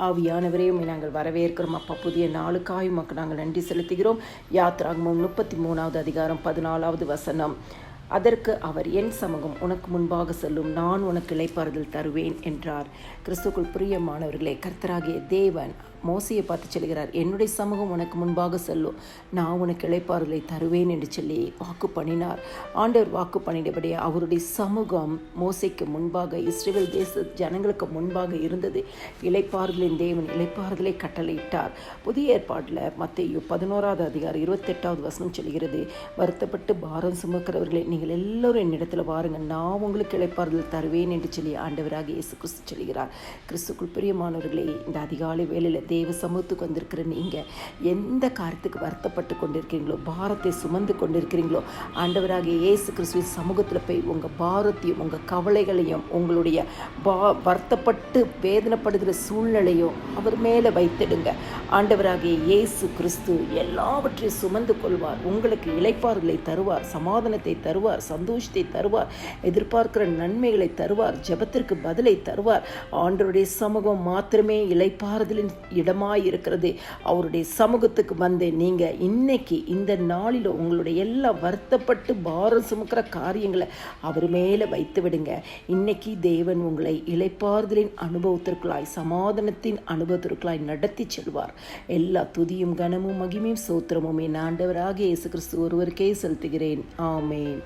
ஆவியானவரையும் நாங்கள் வரவேற்கிறோம். அப்பா புதிய நாளுக்காய் உமக்கு நாங்கள் நன்றி செலுத்துகிறோம். யாத்ராகமம் முப்பத்தி மூணாவது அதிகாரம் பதினாலாவது வசனம். அதற்கு அவர் என் சமூகம் உனக்கு முன்பாக செல்லும். நான் உனக்கு இளைப்பாறுதல் தருவேன் என்றார். கிறிஸ்துக்குள் பிரியமானவர்களே கர்த்தராகிய தேவன் மோசையை பார்த்து சொல்கிறார் என்னுடைய சமூகம் உனக்கு முன்பாக செல்லும். நான் உனக்கு இழைப்பாறுதலை தருவேன் என்று சொல்லி வாக்கு பண்ணினார். ஆண்டவர் வாக்கு பண்ணினபடி அவருடைய சமூகம் மோசைக்கு முன்பாக இஸ்ரேல் தேச ஜனங்களுக்கு முன்பாக இருந்தது. இழைப்பாறுதலின் தேவன் இழைப்பாறுதலை கட்டளையிட்டார். புதிய ஏற்பாட்டில் மத்திய பதினோராவது அதிகாரம் இருபத்தெட்டாவது வசனம் சொல்கிறது வருத்தப்பட்டு பாரம் சுமக்கிறவர்களே நீங்கள் எல்லோரும் என்னிடத்தில் வாருங்கள். நான் உங்களுக்கு இழைப்பாறுதல் தருவேன் என்று சொல்லி ஆண்டவராக இயேசு கிறிஸ்து சொல்கிறார். கிறிஸ்துக்குள் பிரியமானவர்களே இந்த அதிகாலை வேலையில் தேவ சமூகத்துக்கு வந்திருக்கிற நீங்கள் எந்த காரியத்துக்கு வருத்தப்பட்டு கொண்டிருக்கிறீங்களோ பாரத்தை சுமந்து கொண்டிருக்கிறீங்களோ ஆண்டவராக இயேசு கிறிஸ்துவின் சமூகத்தில் போய் உங்கள் பாரத்தையும் உங்கள் கவலைகளையும் உங்களுடைய பா வருத்தப்பட்டு வேதனைப்படுகிற சூழ்நிலையும் அவர் மேலே வைத்திடுங்க. ஆண்டவராகிய இயேசு கிறிஸ்து எல்லாவற்றையும் சுமந்து கொள்வார். உங்களுக்கு இழைப்பார்களை தருவார் சமாதானத்தை தருவார் சந்தோஷத்தை தருவார் எதிர்பார்க்கிற நன்மைகளை தருவார் ஜெபத்திற்கு பதிலை தருவார். ஆண்டவருடைய சமூகம் மாத்திரமே இளைப்பாறுதலின் இடமாய் இருக்கிறது அவருடைய சமூகத்துக்கு வந்து நீங்கள் இன்னைக்கு இந்த நாளில் உங்களுடைய எல்லா வருத்தப்பட்டு பாரம் சுமக்கிற காரியங்களை அவர் மேலே வைத்து விடுங்க. இன்னைக்கு தேவன் உங்களை இளைப்பாறுதலின் அனுபவத்திற்குள்ளாய் சமாதானத்தின் அனுபவத்திற்குள்ளாய் நடத்தி செல்வார். எல்லா துதியும் கனமும் மகிமையும் சோத்திரமும் என் ஆண்டவராக இயேசு கிறிஸ்து ஒருவருக்கே செலுத்துகிறேன். ஆமேன்.